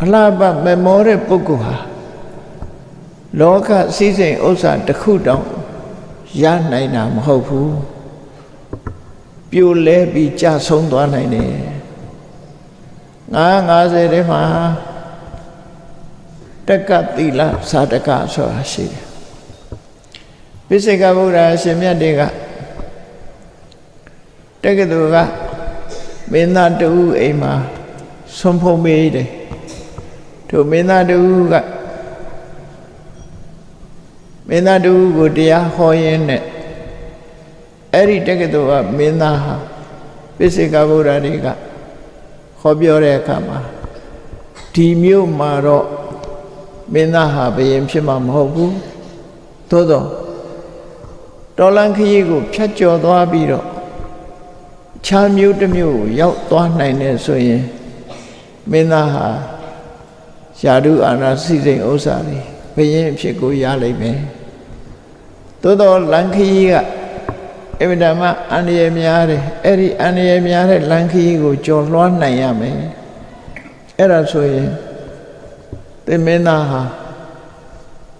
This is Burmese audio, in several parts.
ဖလားပမမောတဲ့ပုဂ္ဂိုလ်ဟာလောကစည်းစိမ်ဥစ္စာတစ်ခုတောင်ရနိုင်တာမဟုတ်ဘူးပြိုလဲပြီးကြဆုံးသွားနိုင်တယ်ငါ90ထဲမှာတက္ကတိလသာတကဆိုတာရှိတယ်ပိစိကဗုဒ္ဓရှင်မြတ်တွေကတက္ကသိုလ်ကမင်းသားတူအိမ်မှာဆွန်ဖုံးမေးတယ် သူမင်းသားတူကမင်းသားတူကိုတရားဟောရင်းနဲ့အဲ့ဒီတက္ကသိုလ်ကမင်းသားဟာပိစိကဗုဒ္ဓတွေကဟောပြောတဲ့အခါမှာဒီမြို့မှာတော့မင်းသားဟာဘယင်ဖြစ်မှာမဟုတ်ဘူးသို့တော့တော်လန်ခရီးကိုဖြတ်ကျော်သွားပြီးတော့ခြားမျိုးတစ်မျိုးကိုရောက်သွားနိုင်တယ်ဆိုရင်မင်းသားဟာ ယာတုအာနာစိစိမ်ဥစ္စာတွေဘယင်အဖြစ်ကိုရလိမ့်မယ်သို့တော့လန်ခရီးကအဗ္ဗဓမ္မအန္တရာယ်များတယ်အဲ့ဒီအန္တရာယ်များတဲ့လန်ခရီးကိုကျော်လွှားနိုင်ရမယ်အဲ့ဒါဆိုရင်သင်မင်းသားဟာ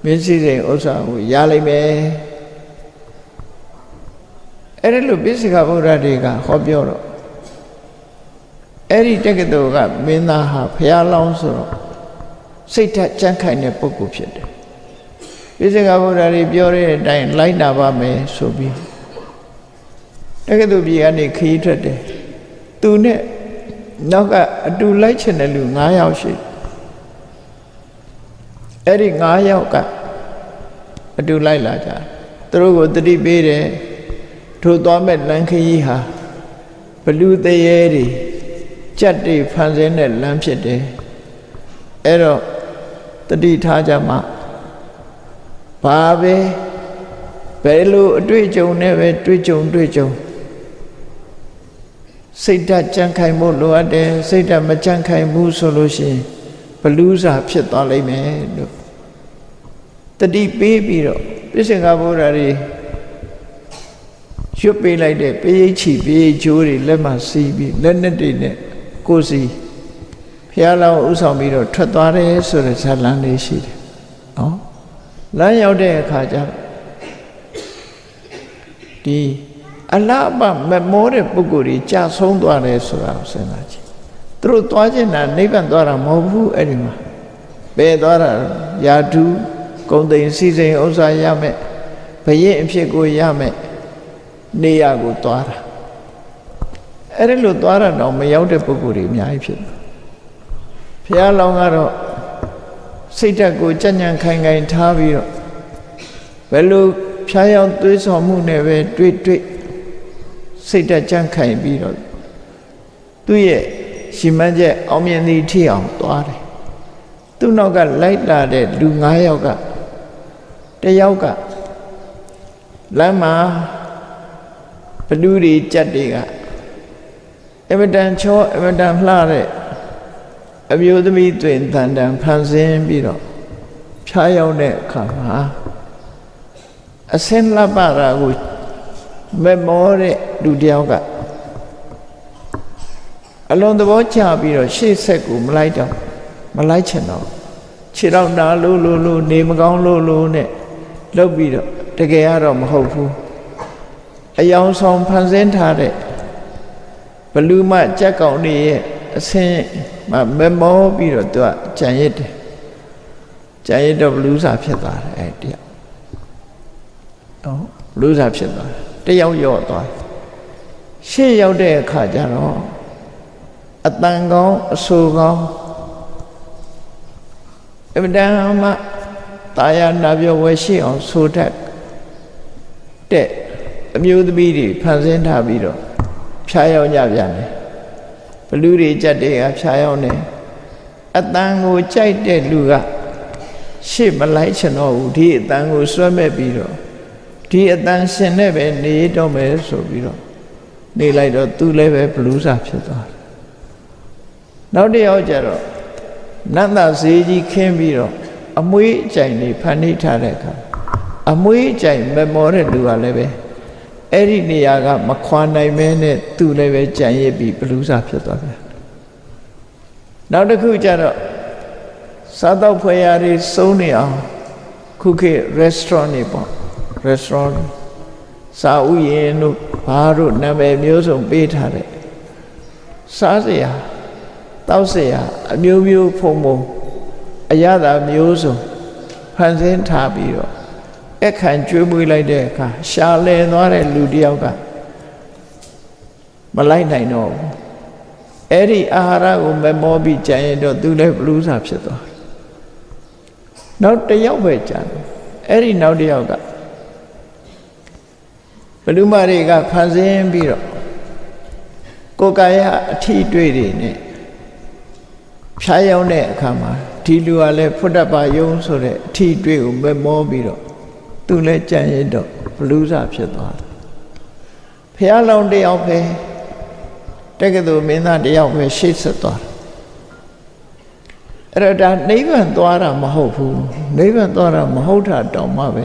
မင်းစိစိမ်ဥစ္စာကိုရလိမ့်မယ်အဲ့ဒါလို့ပိစိကဗုဒ္ဓတွေကဟောပြောတော့အဲ့ဒီတက္ကသိုလ်ကမင်းသားဟာဖះလောင်းဆိုတော့ စိတ်ဓာတ်ကြမ်းခိုင်တဲ့ပုဂ္ဂိုလ်ဖြစ်တယ်ပိစိကဗုဒ္ဓတွေပြောတဲ့အတိုင်းလိုက်နာပါမယ်ဆိုပြီးတက္ကသိုလ်ပြည်ကနေခရီးထွက်တယ်သူနဲ့နောက်ကအတူလိုက်ချင်တဲ့လူ9ယောက်ရှိအဲ့ဒီ9ယောက်ကအတူလိုက်လာကြသူတို့ကိုတတိပေးတယ်ထိုသွားမဲ့လမ်းခရီးဟာဘလူတရေတွေကြက်တွေဖန်ဆင်းတဲ့လမ်းဖြစ်တယ်အဲ့တော့ တတိထားကြမှာဘာပဲဘယ်လိုအတွေ့အကြုံနဲ့ပဲတွေ့ကြုံတွေ့ကြုံစိတ်ဓာတ်ကြံ့ခိုင်မှုလိုအပ်တယ်စိတ်ဓာတ်မကြံ့ခိုင်ဘူးဆိုလို့ရှိရင်ဘလူးစာဖြစ်သွားလိမ့်မယ်လို့တတိပေးပြီးတော့ပြစ္ဆေကဘုရားတွေရွတ်ပေးလိုက်တဲ့ပေးချီပေးချိုးတွေလက်မှစီးပြီးလက်နဲ့တွေနဲ့ကိုစီ ဖះလောင်းဥဆောင်ပြီးတော့ထွက်သွားတယ်ဆိုတဲ့ဇာလန်းလေးရှိတယ်နော်လမ်းရောက်တဲ့အခါကျဒီအလားအပမမောတဲ့ပုဂ္ဂိုလ်ကြီးကြာဆုံးသွားတယ်ဆိုတာကိုစဉ်းစားကြည့်သူတို့သွားခြင်းတာနိဗ္ဗာန်သွားတာမဟုတ်ဘူးအဲ့ဒီမှာပယ်သွားတာယာတုဂုံသိမ်စီစိန်ဥစ္စာရမယ်ဘရင်အဖြစ်ကိုရမယ်နေရာကိုသွားတာအဲ့ဒီလိုသွားတာတော့မရောက်တဲ့ပုဂ္ဂိုလ်တွေအများကြီးဖြစ်တယ် ဘုရားလောင်းကတော့စိတ်ဓာတ်ကိုကြံ့ကြံ့ခိုင်ခိုင်ထားပြီးတော့ဘယ်လိုဖြားရောက်သွေးဆောင်မှုနဲ့ပဲတွေ့တွေ့စိတ်ဓာတ်ကြံ့ခိုင်ပြီးတော့သူ့ရဲ့ရှင်မချက်အောင်မြင်သည့်ထိအောင်သွားတယ်သူ့နောက်ကလိုက်လာတဲ့လူ9ယောက်ကတယောက်ကလမ်းမှာဘလူတွေကြက်တွေက အမတန်ချောအမတန်လှတဲ့ အမျိုးသမီးတွင်တန်တန်ဖန်ဆင်းပြီးတော့ဖြားရောက်တဲ့အခါမှာအစင်းလှပတာကိုမမောတဲ့လူတယောက်ကအလွန်သဘောကျပြီးတော့ရှေ့ဆက်ကိုမလိုက်တော့မလိုက်ချင်တော့ခြေတော့နာလို့လို့လို့နေမကောင်းလို့လို့နဲ့လှုပ်ပြီးတော့တကယ်ကတော့မဟုတ်ဘူးအယောင်ဆောင်ဖန်ဆင်းထားတဲ့ဘလူးမကြက်ကောင်တွေရဲ့အဆင်း မမမောပြီးတော့သူကကြံရစ်တယ်ကြံရစ်တော့ဘလူးစာဖြစ်သွားတယ်အဲ့တယောက်နော်ဘလူးစာဖြစ်သွားတယ်တယောက်ရော့သွားရှေ့ရောက်တဲ့အခါကျတော့အတန်ကောင်းအဆူကောင်းအဗဒံမတာယာနာပြောဝဲရှိအောင်ဆိုတတ်တဲ့အမျိုးသမီးတွေဖန်ဆင်းထားပြီးတော့ဖြားရောက်ကြပြန်တယ်ဘ လူတွေကြက်တွေကဖြားရောက်နေအတန်ကိုကြိုက်တဲ့လူကရှေ့မလိုက်ချင်တော့ဘူးဒီအတန်ကိုစွဲမဲ့ပြီးတော့ဒီအတန်ရှင်နဲ့ပဲနေတော့မယ်ဆိုပြီးတော့နေလိုက်တော့သူလည်းပဲဘလူးစာဖြစ်သွားတယ်နောက်တစ်ယောက်ကျတော့နတ်သားဈေးကြီးခင်းပြီးတော့အမွေးအကြိုင်တွေဖန်နှိထားတဲ့အခါအမွေးအကြိုင်မမောတဲ့လူကလည်းပဲ အဲ့ဒီနေရာကမခွာနိုင်မဲနဲ့သူလည်းပဲကြံရစ်ပြီးဘလူးစာဖြစ်သွားတယ်နောက်တစ်ခုကျတော့စားတော့ဖွယ်ရာတွေစုံနေအောင်ခုခေတ် restaurant တွေပေါ့ restaurant စာဥယျာဉ်တို့ဘာတို့နာမည်မျိုးစုံပေးထားတဲ့စားစရာတောက်စရာအမျိုးမျိုးဖုံဖုံအရသာမျိုးစုံဖန်ဆင်းထားပြီးတော့ အခန့်ကျွေးမွေးလိုက်တဲ့အခါရှာလဲသွားတဲ့လူတစ်ယောက်ကမလိုက်နိုင်တော့ဘူးအဲ့ဒီအာဟာရကိုမမောပြီးကြံရင်တော့သူလည်းဘလူးစာဖြစ်သွားတယ်နောက်တစ်ယောက်ပဲကြံတယ်အဲ့ဒီနောက်တစ်ယောက်ကဘလူးမတွေကဖန်ဆင်းပြီးတော့ကိုယ်ကာယအထီးတွေ့တွေနဲ့ဖြားရောက်တဲ့အခါမှာဒီလူကလည်းဖွတ်တပါယုံဆိုတဲ့အထီးတွေ့ကိုမမောပြီးတော့ သူလည်းကြံရတော့ဘလူးစာဖြစ်သွားတယ်ဖះလောင်တယောက်ပဲတက္ကသိုလ်မင်းသားတယောက်ပဲရှေ့ဆက်သွားတယ်အဲ့တော့ဒါနိဗ္ဗာန်သွားတာမဟုတ်ဘူးနိဗ္ဗာန်သွားတာမဟုတ်တာတောင်မှပဲ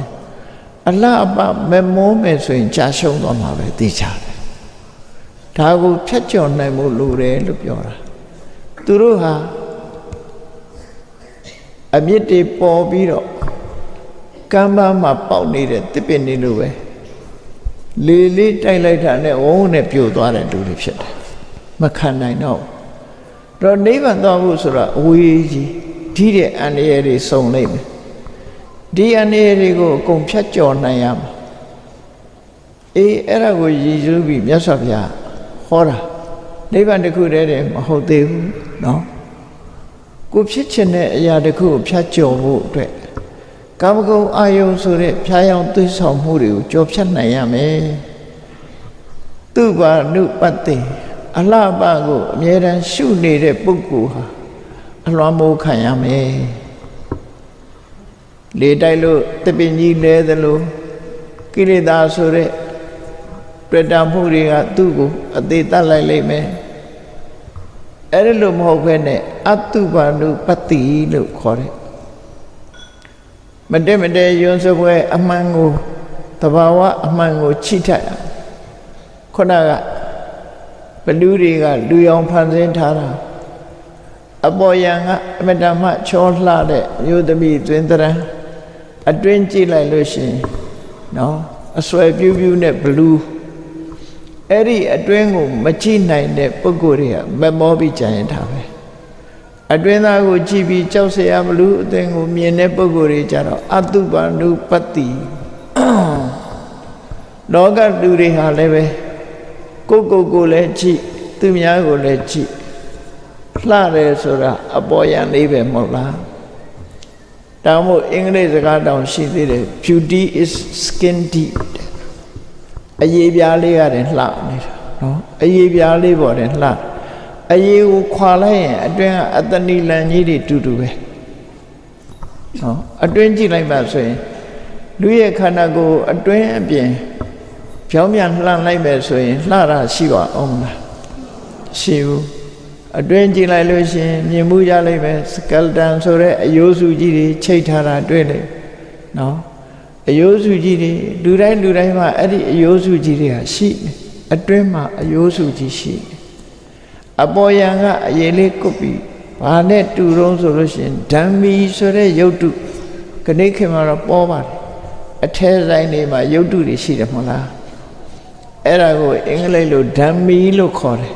အလှအပမမောမယ်ဆိုရင်ကြာရှုံးသွားမှာပဲသိချတယ်ဒါကိုဖြတ်ကျော်နိုင်မှုလိုတယ်လို့ပြောတာသူတို့ဟာအမြင့်တွေပေါ်ပြီးတော့ ကမ်းပါးမှာပေါက်နေတဲ့တစ်ပင်တွေလိုပဲလေလေးတိုက်လိုက်တာနဲ့ဝုန်းနဲ့ပြိုသွားတဲ့လူတွေဖြစ်တယ်မခံနိုင်တော့တော့နိဗ္ဗာန်သွားဖို့ဆိုတော့အဝေးကြီးဒီတဲ့အန္တရာယ်တွေစုံလိမ့်မယ်ဒီအန္တရာယ်တွေကိုအကုန်ဖြတ်ကျော်နိုင်ရမှာအေးအဲ့ဒါကိုရည်စူးပြီးမြတ်စွာဘုရားဟောတာနိဗ္ဗာန်တစ်ခုတည်းတည်းမဟုတ်သေးဘူးเนาะကိုဖြစ်ချင်တဲ့အရာတစ်ခုကိုဖြတ်ကျော်ဖို့အတွက် ကာမဂုဏ်အာယုံဆိုတဲ့ဖြားယောင်သွေးဆောင်မှုတွေကိုကျော်ဖြတ်နိုင်ရမယ်သူဘာနုပတ္တိအလှပကိုအမြဲတမ်းရှုနေတဲ့ပုဂ္ဂိုလ်ဟာအလွမ်းမိုးခံရမယ်လေတိုက်လို့တပင်ကြီးလဲသလိုကိလေသာဆိုတဲ့ပြတ္တမှုတွေကသူ့ကိုအသေးတတ်လိုက်လိမ့်မယ်အဲ့ဒါလို့မဟုတ်ဘဲနဲ့အတုပါနုပတ္တိလို့ခေါ်တယ် မတက်မတဲယွန်းစပွဲအမှန်ကိုတဘာဝအမှန်ကိုချိထရခုနကဘလူတွေကလူရောင်ဖန်ဆင်းထားတာအပေါ်ယံကအမတမချောလှတဲ့မျိုးသမီးသွင်းတရံအတွင်းကြည့်လိုက်လို့ရှိရင်နော်အစွဲပြူးပြူးနဲ့ဘလူးအဲ့ဒီအတွင်းကိုမကြည့်နိုင်တဲ့ပုဂ္ဂိုလ်တွေကမမောပြီးကြံရင်ထားပဲ အတွင်းသားကိုကြည့်ပြီးကြောက်เสียမလို့အသင်ကိုမြင်တဲ့ပုဂ္ဂိုလ်တွေကြတော့အတုပနုပတ္တိလောကလူတွေဟာလည်းပဲကိုယ်ကိုယ်ကိုလည်းကြည့်သူများကိုလည်းကြည့်လှတယ်ဆိုတာအပေါ်ယံလေးပဲမဟုတ်လားတောင်မို့အင်္ဂလိပ်စကားတောင်ရှိသေးတယ် beauty is skin deep အရေးပြားလေးရတယ်လှနေတာနော်အရေးပြားလေးပေါ်တယ်လှ အရေးကိုခွာလိုက်ရင်အတွင်းကအတဏီလန်ကြီးတွေတူတူပဲနော်အတွင်းကြည့်လိုက်ပါဆိုရင်လူရဲ့ခန္ဓာကိုယ်အတွင်းအပြင်ဖြောင်းပြန်လှန်လိုက်မယ်ဆိုရင်လှတာရှိပါအောင်မလားရှိဘူးအတွင်းကြည့်လိုက်လို့ရှိရင်မြင်မှုရလိမ့်မယ်စကယ်တန်ဆိုတဲ့အယိုးစုကြီးတွေချိတ်ထားတာတွေ့လိမ့်နော်အယိုးစုကြီးတွေလူတိုင်းလူတိုင်းမှာအဲ့ဒီအယိုးစုကြီးတွေဟာရှိတယ်အတွင်းမှာအယိုးစုကြီးရှိတယ် အပေါ်ယံကအရေးလေးကုတ်ပြီးဘာနဲ့တူတုံးဆိုလို့ရှိရင်ဓမ္မီဆိုတဲ့ယုတ်တုခဏိခေမှာတော့ပေါ်ပါတယ်အထဲဆိုင်တွေမှာယုတ်တုတွေရှိတယ်မဟုတ်လားအဲ့ဒါကိုအင်္ဂလိပ်လိုဓမ္မီလို့ခေါ်တယ်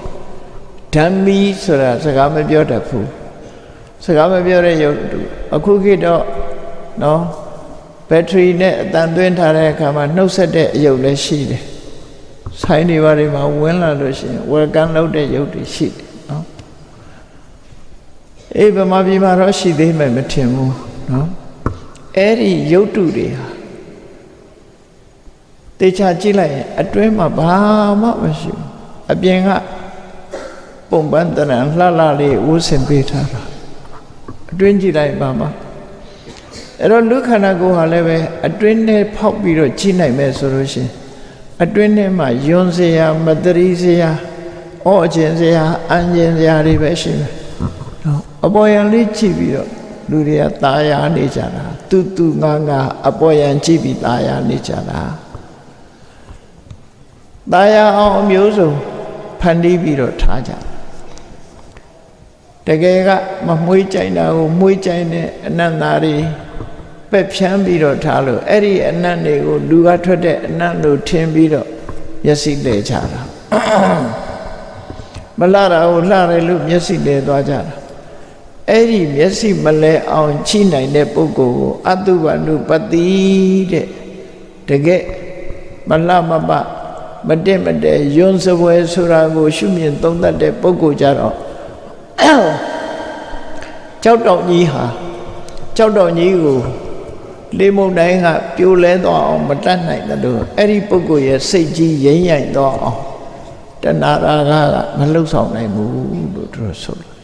ဓမ္မီဆိုတာစကားမပြောတတ်ဘူးစကားမပြောတဲ့ယုတ်တုအခုခေတ်တော့နော်ဘက်ထရီနဲ့အတန်သွင်းထားတဲ့အခါမှာနှုတ်ဆက်တဲ့အယုတ်လည်းရှိတယ် ဆိုင်တွေဘာတွေမှာဝင်လာလို့ရှိရင်ဝယ်ကန်လုပ်တဲ့ယုတ်တွေရှိတယ်နော်အေးဗမာပြည်မှာတော့ရှိသေးမှမထင်ဘူးနော်အဲ့ဒီယုတ်တုတွေဟာတေချာကြည့်လိုက်ရင်အတွင်းမှာဘာမှမရှိဘူးအပြင်ကပုံပန်းတရံလှလှလေးဝှစင်ပေးထားတာအတွင်းကြည့်လိုက်ပါမှာအဲ့တော့လူခန္ဓာကိုယ်ဟာလည်းပဲအတွင်းနဲ့ဖောက်ပြီးတော့ကြည့်နိုင်မယ်ဆိုလို့ရှိရင် အတွင်းထဲမှာယွန်းစရာမတရီစရာအော့ခြင်းစရာအန်ခြင်းစရာတွေပဲရှိမယ်နော်အပေါ်ယံလေးကြည့်ပြီးတော့လူတွေကตายာနေကြတာတူတူငါငါအပေါ်ယံကြည့်ပြီးตายာနေကြတာตายာအောင်အမျိုးစုံဖန်တီးပြီးတော့ထားကြ တကယ်ကမမွေးကြိုင်တာကိုမွေးကြိုင်တဲ့အနန္တာတွေ ပက်ဖြန်းပြီးတော့ထားလို့အဲ့ဒီအနတ်တွေကိုလူကထွက်တဲ့အနတ်လို့ထင်ပြီးတော့မျက်စိလဲချတာမလှတာကိုလှတယ်လို့မျက်စိလဲသွားကြတာအဲ့ဒီမျက်စိမလဲအောင်ချိနိုင်တဲ့ပုဂ္ဂိုလ်ကိုအတုပနုပတိတဲ့တကယ်မလှမပမတက်မတဲယွန်းစပွဲဆိုတာကိုရှုမြင်သုံးသပ်တဲ့ပုဂ္ဂိုလ်ကြတော့ကြောက်တောင်ကြီးဟာကြောက်တောင်ကြီးကို လေမုန်တိုင်းကပြိုလဲသွားအောင်မတတ်နိုင်တယ်လို့အဲ့ဒီပုဂ္ဂိုလ်ရဲ့စိတ်ကြီးရိမ့်ရိုင်သွားအောင်တဏှာရာဂကမလှုပ်ဆောင်နိုင်ဘူးလို့သူတို့ဆိုလို့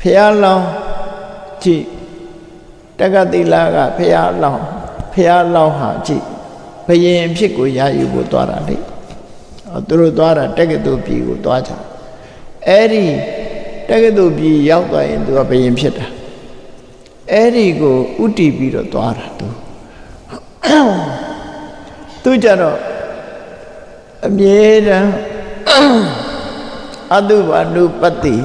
ဖះလောင်းကြည့်တက္ကတိလာကဖះလောင်းဖះလောင်းဟာကြည့်ဘယင်အဖြစ်ကိုရယူဖို့သွားတာလေသူတို့သွားတာတက္ကသိုလ်ပြည်ကိုသွားကြအဲ့ဒီတက္ကသိုလ်ပြည်ရောက်သွားရင်သူကဘယင်ဖြစ်တာ အဲ့ဒီကိုဥတီပြီးတော့သွားတာသူသူကြတော့အမြဲတမ်းအတုပါနုပတ္တိ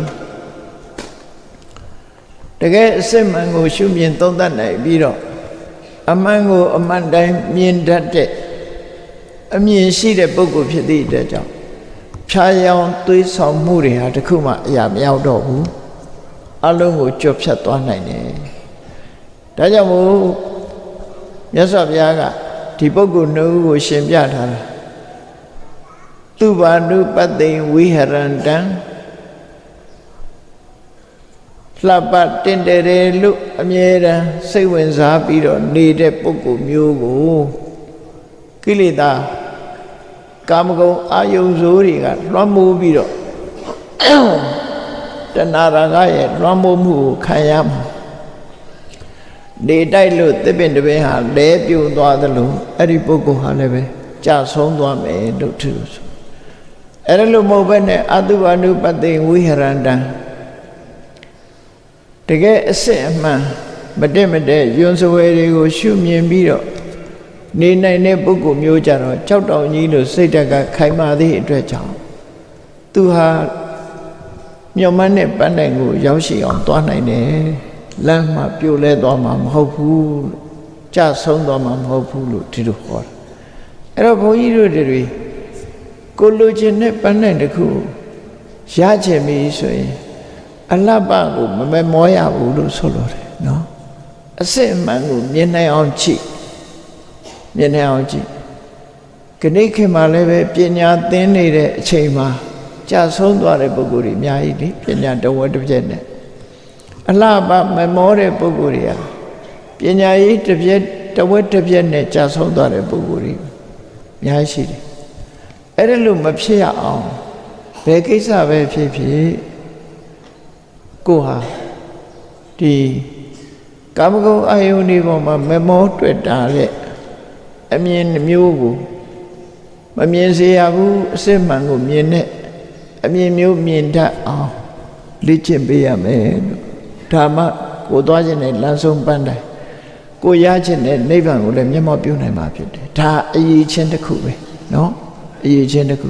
တကယ်အစစ်မှန်ကိုရှုမြင်သုံးသပ်နိုင်ပြီးတော့အမှန်ကိုအမှန်တိုင်းမြင်တတ်တဲ့အမြင်ရှိတဲ့ပုဂ္ဂိုလ်ဖြစ်သည့်အတွက်ကြောင့်ဖြာယောင်သွေးဆောင်မှုတွေဟာတခုမှအရာမရောက်တော့ဘူးအလုံးကိုကြော့ဖြတ်သွားနိုင်တယ် ဒါကြောင့်မို့မြတ်စွာဘုရားကဒီပုဂ္ဂိုလ်နှုတ်ကိုရှင်ပြထားတာသူဘာနုပတ္တိဝိဟရန္တံလှပတင်တယ်တယ်လို့အမြဲတမ်းစိတ်ဝင်စားပြီးတော့နေတဲ့ပုဂ္ဂိုလ်မျိုးကိုကိလေသာကာမဂုဏ်အာယုံစိုးတွေကလွှမ်းမိုးပြီးတော့တဏှာရာဂရဲ့လွှမ်းမိုးမှုကိုခံရမှာ နေတိုက်လို့တစ်ပင်တစ်ပင်ဟာလဲပြိုသွားသလိုအဲ့ဒီပုဂ္ဂိုလ်ဟာလည်းပဲကြာဆုံးသွားမယ်လို့သူဆိုအဲ့ဒါလို့မဟုတ်ဘဲနဲ့အတုအနုပတ္တိဝိဟရန္တံတကယ်အစစ်အမှန်မတက်မတက်ယွန်းစဝဲတွေကိုရှုမြင်ပြီးတော့နေနိုင်တဲ့ပုဂ္ဂိုလ်မျိုးကြတော့ကြောက်တောင်ကြီးလို့စိတ်တက်ကခိုင်မာသည့်အတွက်ကြောင့်သူဟာမြော်မန်းတဲ့ပန်းတိုင်ကိုရောက်ရှိအောင်သွားနိုင်တယ် လမ်းမှာပြိုလဲသွားမှာမဟုတ်ဘူးကြဆုံးသွားမှာမဟုတ်ဘူးလို့ဒီလိုဟောတာအဲ့တော့ဘုန်းကြီးတို့တွေကိုလိုချင်တဲ့ပန်းတိုင်တစ်ခုရချင်ပြီဆိုရင်အလတ်ပကိုမမမောရဘူးလို့ဆိုလိုတယ်နော်အစစ်အမှန်ကိုမြင်နိုင်အောင်ကြည့်မြင်နိုင်အောင်ကြည့်ခဏခေတ်မှာလည်းပဲပညာသင်နေတဲ့အချိန်မှာကြာဆုံးသွားတဲ့ပုဂ္ဂိုလ်တွေအများကြီးလေပညာတဝက်တစ်ပြက်နဲ့ အလှပမမောတဲ့ပုဂ္ဂိုလ်တွေကပညာရေးတစ်ပြက်တဝက်တစ်ပြက်နဲ့ကြာဆုံးသွားတဲ့ပုဂ္ဂိုလ်တွေအများကြီးရှိတယ်အဲ့ဒါလို့မဖြစ်ရအောင်ဘယ်ကိစ္စပဲဖြစ်ဖြစ်ကိုဟာဒီကာမဂုဏ်အာယုန်ဒီပေါ်မှာမမောတွေ့တာတဲ့အမြင်မျိုးကိုမမြင်စေရဘူးအစစ်မှန်ကိုမြင်တဲ့အမြင်မျိုးမြင်တတ်အောင်လေ့ကျင့်ပေးရမယ်လို့ ဒါမှကိုသွားခြင်းနဲ့လမ်းဆုံးပန်းတိုင်းကိုရခြင်းနဲ့နိဗ္ဗာန်ကိုလည်းမျက်မှောက်ပြုနိုင်မှာဖြစ်တယ်ဒါအရေးချင်းတစ်ခုပဲเนาะအရေးချင်းတစ်ခု